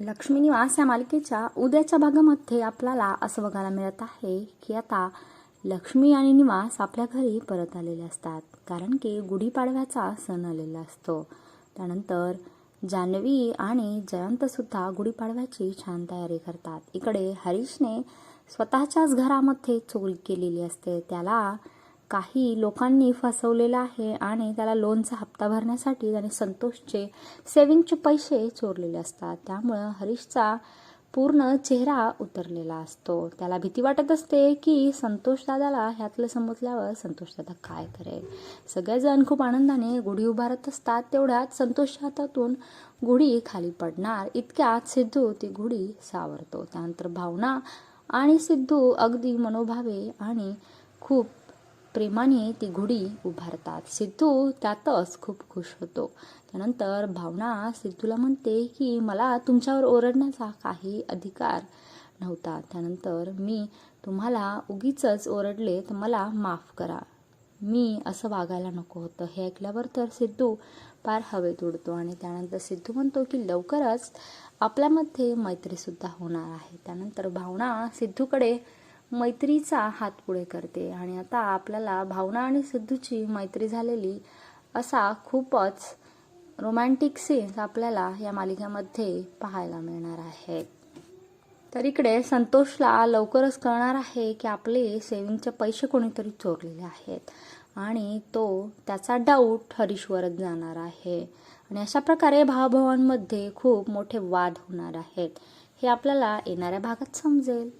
लक्ष्मी निवास या मालिकेच्या उद्याच्या भागामध्ये आपल्याला असं बघायला मिळत आहे की आता लक्ष्मी आणि निवास आपल्या घरी परत आलेले असतात. कारण की गुढीपाडव्याचा सण आलेला असतो. त्यानंतर जान्हवी आणि जयंतसुद्धा गुढीपाडव्याची छान तयारी करतात. इकडे हरीशने स्वतःच्याच घरामध्ये चोरी केलेली असते. त्याला काही लोकांनी फसवलेलं आहे आणि त्याला लोनचा हप्ता भरण्यासाठी त्याने संतोषचे सेविंगचे पैसे चोरलेले असतात. त्यामुळं हरीशचा पूर्ण चेहरा उतरलेला असतो. त्याला भीती वाटत असते की संतोष दादाला ह्यातलं समजल्यावर संतोष दादा काय करेल? सगळेजण खूप आनंदाने गुढी उभारत असतात. तेवढ्यात संतोषच्या हातातून गुढी खाली पडणार. इतक्यात सिद्धू ती गुढी सावरतो. त्यानंतर भावना आणि सिद्धू अगदी मनोभावे आणि खूप प्रेमाने ती घुडी उभारतात. सिद्धू त्यातच खूप खुश होतो. त्यानंतर भावना सिद्धूला म्हणते की मला तुमच्यावर ओरडण्याचा काही अधिकार नव्हता. त्यानंतर मी तुम्हाला उगीच ओरडले तर मला माफ करा. मी असं वागायला नको होतं. हे ऐकल्यावर तर सिद्धू पार हवेत उडतो आणि त्यानंतर सिद्धू म्हणतो की लवकरच आपल्यामध्ये मैत्रीसुद्धा होणार आहे. त्यानंतर भावना सिद्धूकडे मैत्रीचा हात पुढे करते. आणि आता आपल्याला भावना आणि सिद्धूची मैत्री झालेली असा खूपच रोमॅन्टिक सीन्स आपल्याला या मालिकेमध्ये पाहायला मिळणार आहेत तर इकडे संतोषला लवकरच कळणार आहे की आपले सेविंगचे पैसे कोणीतरी चोरलेले आहेत. आणि तो त्याचा डाऊट हरीशवरच जाणार आहे. आणि अशा प्रकारे भावभावांमध्ये खूप मोठे वाद होणार आहेत. हे आपल्याला येणाऱ्या भागात समजेल.